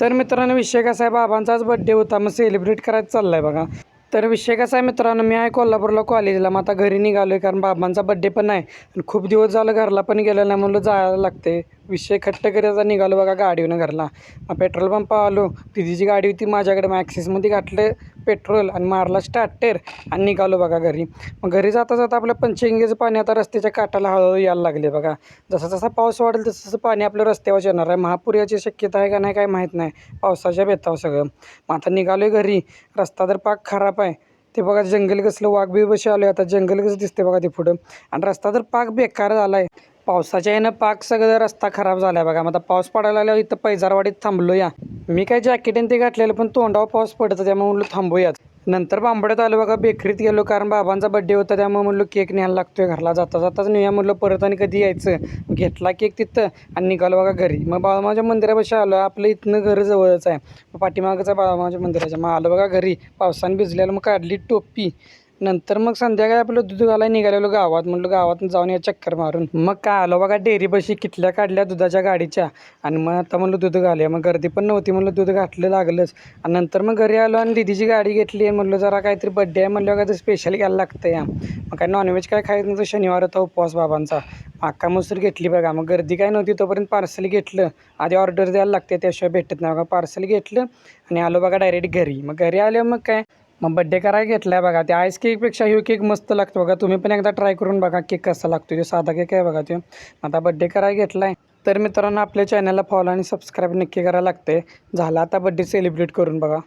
तर मित्रांनो विषय कसा आहे बाबांचाच बड्डे होता. मग सेलिब्रेट करायचं चाललं आहे बघा. तर विषय कसा आहे मित्रांनो मी आहे कोल्हापूरला कॉलेजला मग आता घरी निघालो आहे कारण बाबांचा बड्डे पण आहे. आणि खूप दिवस झालं घरला पण गेलं नाही म्हणलं जायला लागते विषय खट्ट करायचा निघालो बघा गाडीनं घरला. मग पेट्रोल पंप आलो दिदीची गाडी होती माझ्याकडे. मग ॲक्सिसमध्ये घातलं. पेट्रोल आणि मारला स्टार्टर आणि निघालो बघा घरी. मग घरी जाता जाता आपलं पंचगंगेचं पाणी आता रस्त्याच्या काठाला हळूहळू यायला लागले बघा. जसा जसा पाऊस वाढेल तसं तसं पाणी आपल्या रस्त्यावर येणार आहे. महापूर याची शक्यता आहे का नाही काय माहीत नाही. पावसाच्या बेताव सगळं. मग आता निघालो आहे घरी. रस्ता तर पाक खराब आहे. ते बघा जंगल कसलं वाघ बी बशी आलो आता जंगल कसं दिसते बघा ते पुढं. आणि रस्ता तर पाक बेकार झाला आहे पावसाच्या यानं पाक सगळं रस्ता खराब झाला आहे बघा. मग आता पाऊस पडायला आल्यावर इथं पैजारवाडीत थांबलो या मी काय जॅकेट आणि ते घातलेलं पण तोंडावर पाऊस पडत त्यामुळे म्हणलं थांबूयात. नंतर बांबड्यात आलो बघा बेकरीत गेलो कारण बाबांचा बड्डे होता त्यामुळे म्हणलं केक न्यायला लागतोय घरला. जाता जाताच नेऊया म्हणलं परत आणि कधी यायचं? घेतला केक तिथं आणि निघालो बघा घरी. मग बाळमाच्या मंदिरापाशी आलो आपलं इथनं घर जवळच आहे. मग पाठीमागचं आहे बाळमाच्या मंदिराच्या मग आलो बघा घरी. पावसाने भिजलेलं मग काढली टोपी. नंतर मग संध्याकाळी आपलं दूध घालायला निघालेलो गावात. म्हणलं गावात जाऊन या चक्कर मारून. मग काय आलो बघा डेअरीपाशी किटल्या काढल्या दुधाच्या गाडीच्या. आणि मग आता म्हणलं दूध घालूया. मग गर्दी पण नव्हती म्हणलं दूध घातलं लागलंच. आणि नंतर मग घरी आलो आणि दिदीची गाडी घेतली. आणि म्हणलं जरा काहीतरी बड्डे आहे म्हणलं का स्पेशल घ्यायला लागतं या मग काय नॉनव्हेज काय खायचं नव्हतं. शनिवार होता उपवास बाबांचा. अक्का मसूर घेतली बघा. मग गर्दी काय नव्हती तोपर्यंत पार्सल घेतलं. आधी ऑर्डर द्यायला लागते त्याशिवाय भेटत नाही बघा. पार्सल घेतलं आणि आलो बघा डायरेक्ट घरी. मग घरी आल्यावर मग काय? मग बड्डे करायला घेतला आहे बघा. ते आईस केकपेक्षा ही केक मस्त लागतो बघा. तुम्ही पण एकदा ट्राय करून बघा केक कसा लागतो तो साधा केक आहे बघा तो. आता बड्डे करायला घेतला आहे तर मित्रांनो आपल्या चॅनलला फॉलो आणि सबस्क्राईब नक्की करायला लागते झालं आता बड्डे सेलिब्रेट करून बघा.